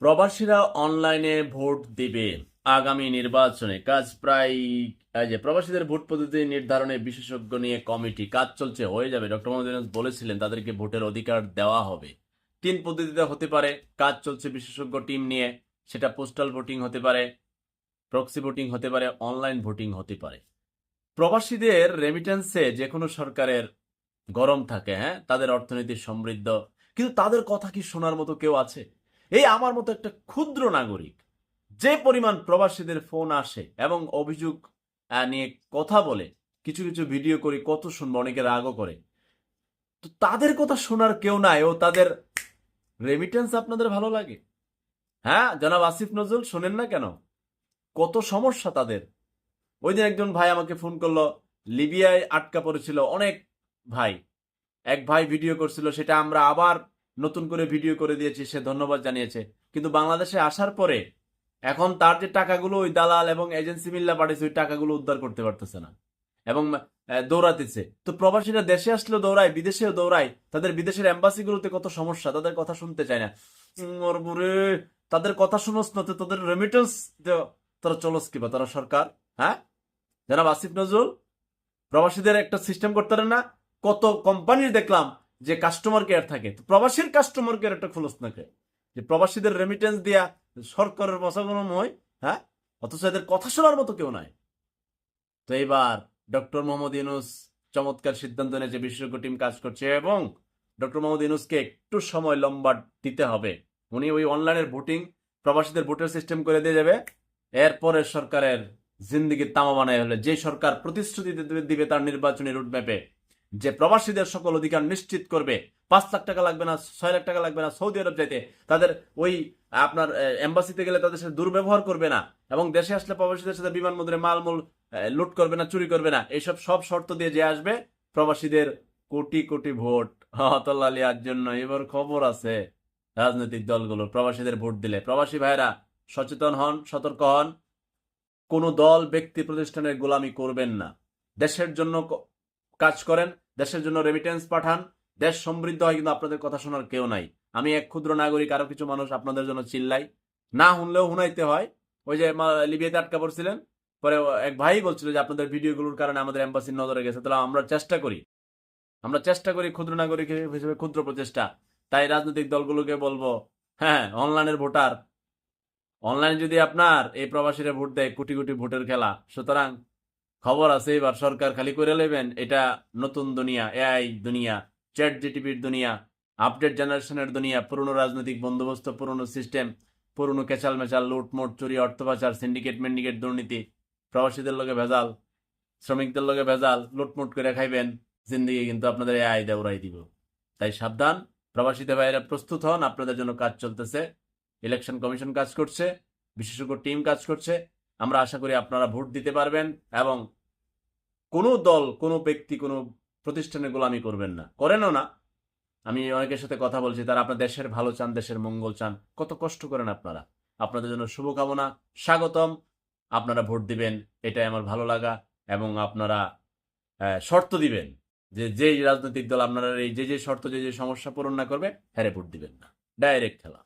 প্রবাসীরা অনলাইনে ভোট দিবে। আগামী নির্বাচনে কাজ প্রায় যে প্রবাসীদের ভোট পদ্ধতি নির্ধারণে বিশেষজ্ঞ নিয়ে কমিটি, কাজ চলছে, হয়ে যাবে। ডক্টর মোহাম্মদ বলেছিলেন তাদেরকে ভোটের অধিকার দেওয়া হবে। তিন পদ্ধতিতে হতে পারে, কাজ চলছে বিশেষজ্ঞ টিম নিয়ে, সেটা পোস্টাল ভোটিং হতে পারে, প্রক্সি ভোটিং হতে পারে, অনলাইন ভোটিং হতে পারে। প্রবাসীদের রেমিটেন্সে যে কোনো সরকারের গরম থাকে হ্যাঁ? তাদের অর্থনীতি সমৃদ্ধ। কিন্তু তাদের কথা কি শোনার মতো কেউ আছে? এই আমার মতো একটা ক্ষুদ্র নাগরিক, যে পরিমাণ প্রবাসীদের ফোন আসে এবং অভিযোগ নিয়ে কথা বলে, কিছু কিছু ভিডিও করি, কত শুনব, অনেকে রাগও করে। তো তাদের কথা শোনার কেউ নাই, ও তাদের রেমিটেন্স আপনাদের ভালো লাগে? হ্যাঁ জনাব আসিফ নজরুল, শোনেন না কেন? কত সমস্যা তাদের। ওই দিন একজন ভাই আমাকে ফোন করল, লিবিয়ায় আটকা পড়েছিল, অনেক ভাই। এক ভাই ভিডিও করছিল, সেটা আমরা আবার নতুন করে ভিডিও করে দিয়েছি, সে ধন্যবাদ জানিয়েছে। কিন্তু বাংলাদেশে আসার পরে এখন তার যে টাকাগুলো ওই দালাল এবং এজেন্সি মিল্লা পাঠিয়েছে, ওই টাকাগুলো উদ্ধার করতে পারতেছে না এবং দৌড়াতেছে। তো প্রবাসীরা দেশে আসলেও দৌড়ায়, বিদেশেও দৌড়ায়। তাদের বিদেশের এম্বাসিগুলোতে কত সমস্যা, তাদের কথা শুনতে চায় না। তাদের কথা শুনোস না তো তাদের রেমিটেন্স তারা চলস কিবা তারা সরকার? হ্যাঁ? জানাব আসিফ নজরুল, প্রবাসীদের একটা সিস্টেম করতে পারেন না। কত কোম্পানির দেখলাম যে কাস্টমার কেয়ার থাকে। প্রবাসীর কাস্টমার কেয়ার একটা খোলস না কে? যে প্রবাসীদের রেমিটেন্স দিয়া সরকারের বসাগুলো নয় হ্যাঁ? অথচ এদের কথা শোনার মতো কেউ নাই। তো এবার ডক্টর মোহাম্মদ ইউনুস চমৎকার সিদ্ধান্ত নিয়েছে বিশেষজ্ঞ টিম কাজ করছে এবং ডক্টর মোহাম্মদ ইউনুসকে একটু সময় লম্বা দিতে হবে। উনি ওই অনলাইনের ভোটিং প্রবাসীদের ভোটের সিস্টেম করে দিয়ে যাবে। এরপরে সরকারের জিন্দিগির তামা বানায় হলে যে সরকার প্রতিশ্রুতি দিবে তার নির্বাচনী রুটম্যাপে যে প্রবাসীদের সকল অধিকার নিশ্চিত করবে, পাঁচ লাখ টাকা লাগবে না, ছয় লাখ টাকা লাগবে না, সৌদি আরব যাইতে, তাদের ওই আপনার এম্বাসিতে গেলে তাদের সাথে দুর্ব্যবহার করবে না এবং দেশে আসলে প্রবাসীদের সাথে বিমানবন্দরে মালমূল লুট করবে না, চুরি করবে না, এইসব সব শর্ত দিয়ে যে আসবে, প্রবাসীদের কোটি কোটি ভোট। হতলালিয়ার জন্য এবার খবর আছে রাজনৈতিক দলগুলো, প্রবাসীদের ভোট দিলে। প্রবাসী ভাইরা সচেতন হন, সতর্ক হন। কোনো দল, ব্যক্তি প্রতিষ্ঠানের গোলামি করবেন না। দেশের জন্য কাজ করেন, দেশের জন্য রেমিটেন্স পাঠান। দেশ সমৃদ্ধ হয় কিন্তু আপনাদের কথা শোনার কেউ নাই। আমি এক ক্ষুদ্র নাগরিক, আরও কিছু মানুষ আপনাদের জন্য চিল্লাই। না শুনলেও হুনাইতে হয়। ওই যে লিবিয়াতে আটকা পড়ছিলেন, পরে এক ভাই বলছিল যে আপনাদের ভিডিওগুলোর কারণে আমাদের এম্বাসির নজরে গেছে। তাহলে আমরা চেষ্টা করি। আমরা চেষ্টা করি ক্ষুদ্র নাগরিক হিসেবে ক্ষুদ্র প্রচেষ্টা। তাই রাজনৈতিক দলগুলোকে বলব হ্যাঁ অনলাইনের ভোটার। অনলাইন যদি আপনার এই প্রবাসীরা ভোট দেয়, কোটি কোটি ভোটের খেলা। সুতরাং খবর আছে, এবার সরকার খালি করে নেবেন এটা নতুন দুনিয়া এআই দুনিয়া চ্যাট জিটিপির দুনিয়া আপডেট জেনারেশনের দুনিয়া, পুরনো রাজনৈতিক বন্দোবস্ত, পুরনো সিস্টেম পুরনো কেচাল মেচাল লুটমোট, চুরি অর্থ পাচার সিন্ডিকেট মেন্ডিকেট দুর্নীতি, প্রবাসীদের লোকে ভেজাল, শ্রমিকদের লোকে ভেজাল, লুটমুট করে খাইবেন, জিন্দিগি কিন্তু আপনাদের এআই দেউরাই দিব। তাই সাবধান, প্রবাসীতে ভাইয়েরা প্রস্তুত হন, আপনাদের জন্য কাজ চলতেছে ইলেকশন কমিশন কাজ করছে, বিশেষজ্ঞ টিম কাজ করছে আমরা আশা করি আপনারা ভোট দিতে পারবেন এবং কোনো দল, কোনো ব্যক্তি, কোনো প্রতিষ্ঠানে গোলামি করবেন না। করেনও না। আমি অনেকের সাথে কথা বলছি, তারা আপনার দেশের ভালো চান, দেশের মঙ্গল চান। কত কষ্ট করেন আপনারা। আপনাদের জন্য শুভকামনা, স্বাগতম। আপনারা ভোট দিবেন, এটাই আমার ভালো লাগা এবং আপনারা শর্ত দিবেন যে যেই রাজনৈতিক দল আপনারা এই যে যে শর্ত, যে যে সমস্যা পূরণ না করবে হ্যারে ভোট দিবেন না। ডাইরেক্ট খেলা।